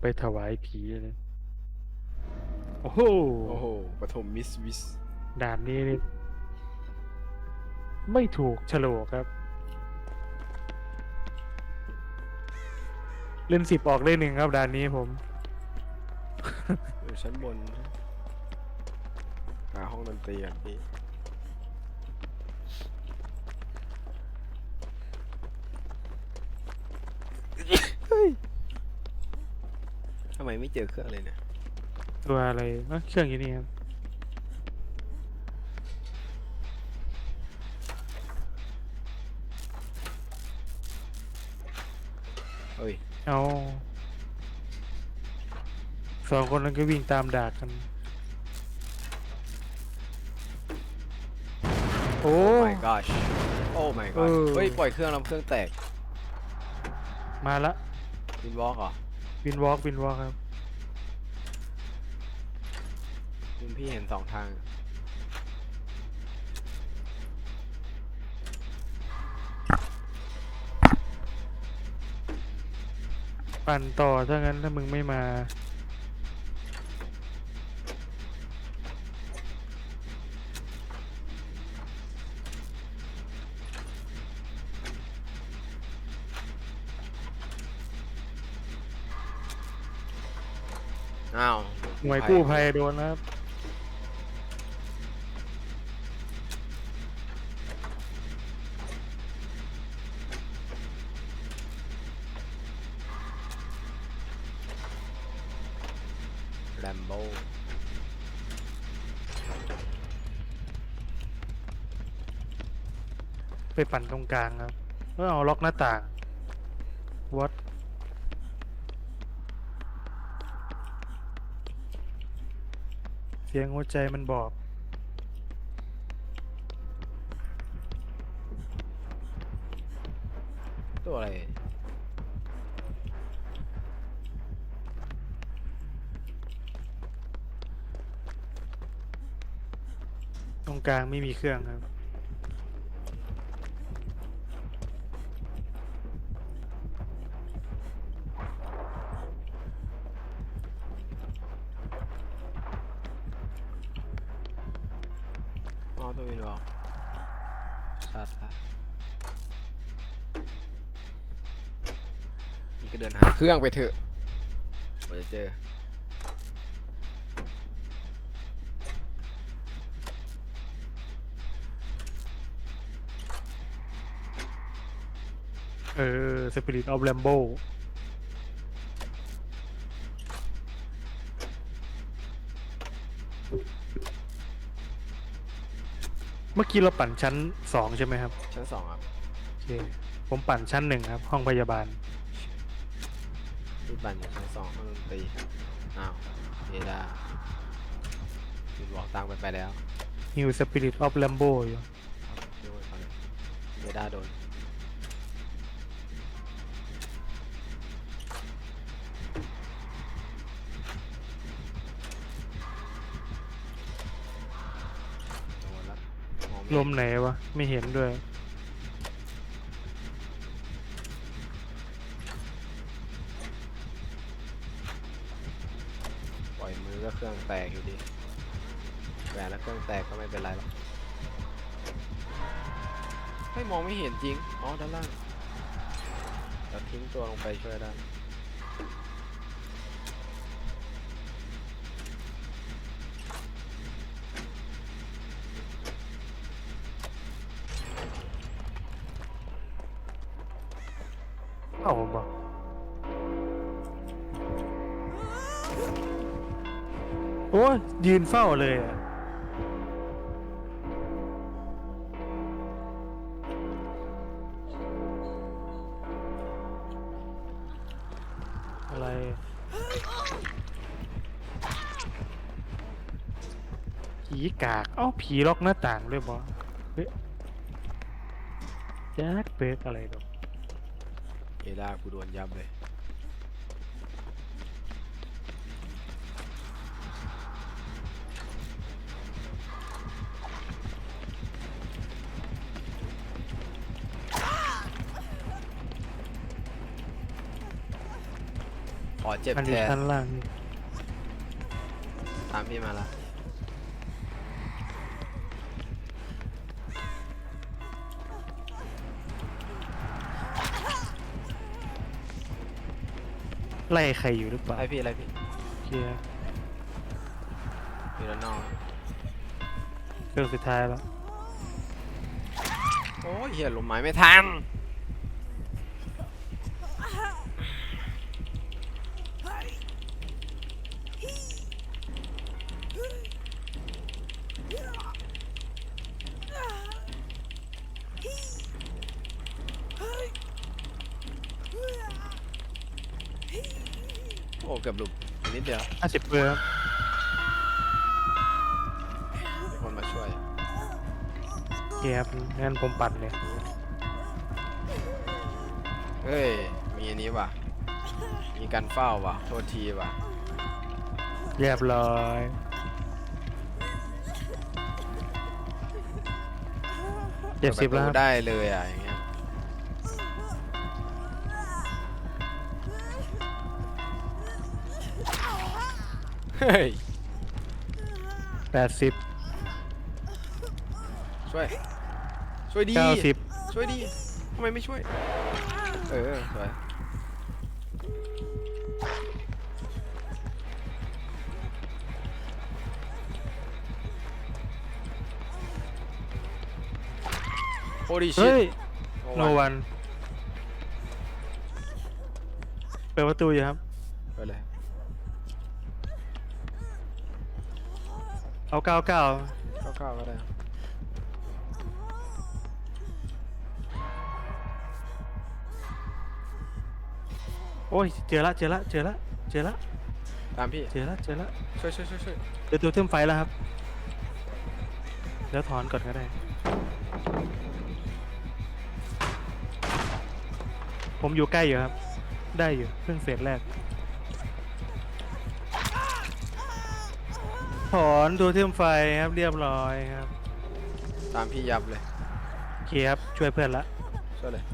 ไปถวายผีเลยโอ้โหโอ้โหปฐมมิสวิสด่านนี้นี่ไม่ถูกโฉลกครับ เล่นสิบออกเล่นหนึ่งครับด่านนี้ผม อยู่ชั้นบน หาห้องดนตรีก่อนพี่เฮ้ยทำไมไม่เจอเครื่องเลยเนี่ยตัวอะไรเอ้ยเครื่องอยู่นี่ครับเฮ้ยเอาสองคนนั้นก็วิ่งตามดากกัน โอ้ โอ้ my gosh โอ้ my เอ god อ เฮ้ย ปล่อยเครื่องแล้วเครื่องแตกมาละวินวอล์กเหรอ วินวอล์กวินวอล์กครับ คุณพี่เห็นสองทาง ปั่นต่อถ้างั้นถ้ามึงไม่มา อ้าวหน่วยกู้ภัยโดนนะครับ โบไปปั่นตรงกลางครับแล้วเอาล็อกหน้าต่างวัดเสียงหัวใจมันบอกตัวอะไร รงกลางไม่มีเครื่องครับ อ๋อตัววินวอล์กชาร์จละนี่ก็เดินหาเครื่องไปเถอะกว่าจะเจอ เออ Spirit of Rambo เมื่อกี้เราปั่นชั้นสองใช่ไหมครับ ชั้นสองครับโอเค ผมปั่นชั้นหนึ่งครับ ห้องพยาบาล ที่บันอยู่ชั้นสองห้องดนตรีอ้าวเอดาวินวอล์กตามกันไปแล้ว New Spirit of Rambo อยู่ดูมันก่อนเลยเอดาโดน ลมไหนวะ ไม่เห็นด้วย ปล่อยมือก็เครื่องแตกอยู่ดีแหวนแล้วเครื่องแตกก็ไม่เป็นไรหรอกให้ยมองไม่เห็นจริง อ๋อ ด้านล่างเราทิ้งตัวลงไปช่วยได้ โอ้ยยืนเฝ้าเลยอะอะไร ผีกาก เอ้าผีล็อกหน้าต่างด้วยบอเฮ้ยแจ็คเบกอะไรดอกเอดากูโดนยับเลย ออเจ็บมันอแทยู่นชั้นล่างตามพี่มาละไล่ใครอยู่หรือเปล่าไอพี่อะไรพี่เคลียร์อยู่ด้านนอกเครื่องสุดท้ายแล้วโอ้ยเฮียลมไม้ไม่ทัน โอ้เกือบหลุดอีกนิดเดียวห้าสิบเปอร์ครับมีคนมาช่วยเคลียร์ครับงั้นผมปัดเลยเฮ้ยมีอันนี้ว่ะ มีการเฝ้าว่ะ โทษทีว่ะเรียบร้อยเจ็ดสิบปิแล้วปคระรับตูได้เลยอะอย่าง เงี้ยเฮ้ยแปดสิบช่วย ช่วยดี เก้าสิบช่วยดีทำไมไม่ช่วย เออสวยโอ้ดิชิเฮ้ยโอ้โนวันวัน เปิดประตูอยู่ครับ ไปเลย เอาเก้าเก้าเก้าๆก็ได้โอ้ยเจอละเจอละเจอละเจอละตามพี่เจอละเจอละช่วยช่วยช่วยช่วยเดี๋ยวตัวเทิมไฟแล้วครับแล้วถอนก่อนก็ได้ ผมอยู่ใกล้อยู่ครับ ได้อยู่เพิ่งเสร็จแรก ถอนตัวเทิมไฟครับเรียบร้อยครับตามพี่ยับเลยโอเคครับช่วยเพื่อนละช่วยเลย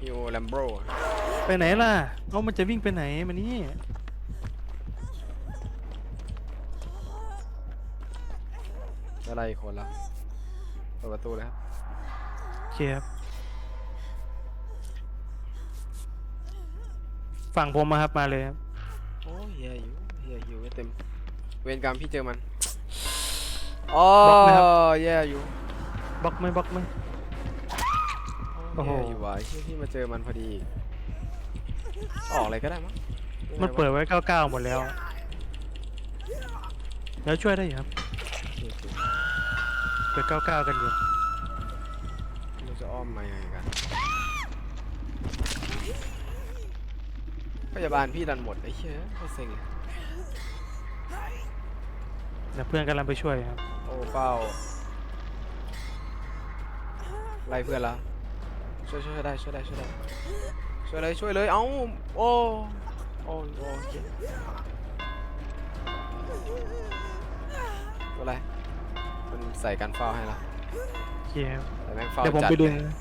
ฮิวแลมโบรไปไหนล่ะเอามันจะวิ่งไปไหนมานี่อะไรอีกคนละเปิดประตูเลยครับโอเคครับฝั่งผมมาครับมาเลยครับโอ้ยเฮียอยู่เฮียอยู่ไม่เต็ม เวรกรรมพี่เจอมันอ๋อบล็อกไหมครับแย่อยู่บล็อกไหมบล็อกไหม โอ้โห แย่อยู่ว่ะเฮียพี่มาเจอมันพอดีออกอะไรก็ได้มั้งมันเปิดไว้99หมดแล้ว แล้วช่วยได้อยู่ครับเปิด99กันอยู่เราจะอ้อมมายังไงกัน พยาบาลพี่ดันหมดไอ้เหี้ยโคตรเซ็งเลยเดี๋ยวเพื่อนกำลังไปช่วยครับโอ้เฝ้าไล่เพื่อนละช่วยช่วยได้ช่วยได้ช่วยได้ช่วยเลยช่วยเลยเอ้าโอ้โอ้โอ้เจ็บอะไร มันใส่กันเฝ้าให้ละโอเคครับแต่แม่งเฝ้าเดี๋ยวผมจัดไปดึงเลย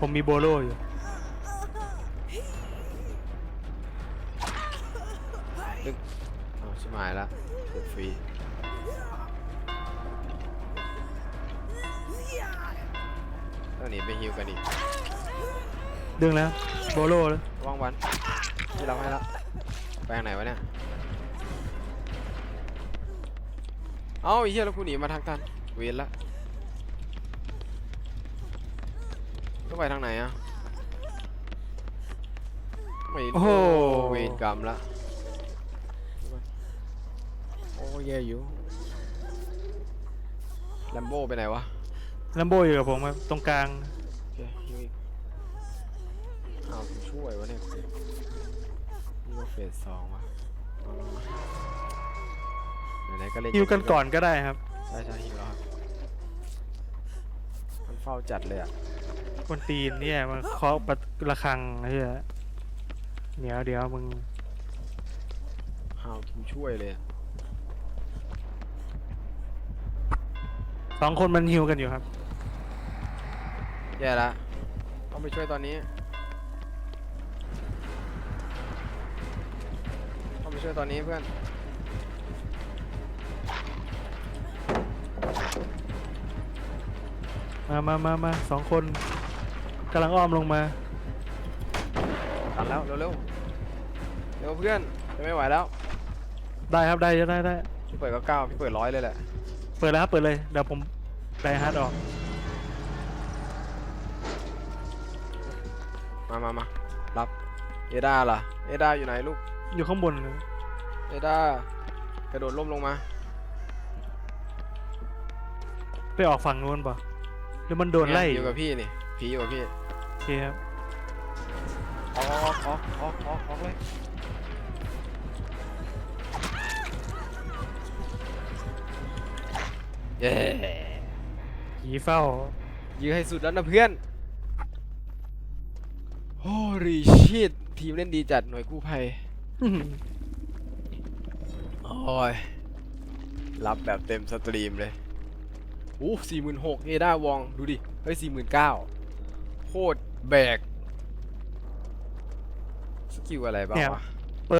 ผมมีโบโลอยู่อ้าวชิบหายละถูกฟรีต้องหนีไปฮิวกันอีกดึงแล้ว โบโลแล้วระว่างวันที่เราให้ละไปทางไหนวะเนี่ย เอ้าไอ้เหี้ยแล้วกูหนีมาทางตันเวียนละต้องไปทางไหนอะไม่โอ้โห เวรกรรมละโอ้แย่อยู่แลมโบ้ไปไหนวะลัมโบอยู่กับผมครับตรงกลางโอเคฮิวอีกอ้าวช่วยวะเนี่ยนี่ว่าเฟสสองวะเอามา ไหนก็เล่นฮิวกันก่อนก็ได้ครับใช่ใช่ฮิวแล้วครับมันเฝ้าจัดเลยอะคนตีนเนี่ยมันเคาะประตูระฆังไอ้เหี้ยเดี๋ยวเดี๋ยวมึงฮาวกูช่วยเลยอะสองคนมันฮิวกันอยู่ครับ แย่ละต้องไปช่วยตอนนี้ต้องไปช่วยตอนนี้เพื่อน มามามามาสองคนกำลังอ้อมลงมาตัดแล้วเร็วเร็วเร็วเพื่อนจะไม่ไหวแล้วได้ครับได้ได้ได้พี่เปิดก็เก้าพี่เปิดร้อยเลยแหละเปิดแล้วครับเปิดเลยเดี๋ยวผมไดฮาร์ดออกมามามารับเอดาล่ะเอดาอยู่ไหนลูกอยู่ข้างบนนะเอดากระโดดล่มลงมา ไปออกฝั่งนู้นป่ะ หรือมันโดนไล่อยู่กับพี่นี่ผีอยู่กับพี่โอเคครับออกออกออกออกออกออกเลยเย้ผีเฝ้า ยื้อให้สุดแล้วนะเพื่อนโอ้รีชิตทีมเล่นดีจัดหน่วยกู้ภัยโอ้ยรับแบบเต็มสตรีมเลย โอ้สี่หมื่นหกเอด้าวอง ดูดิ เฮ้ยสี่หมื่นเก้าโคตรแบก สกิลอะไรบ้างวะ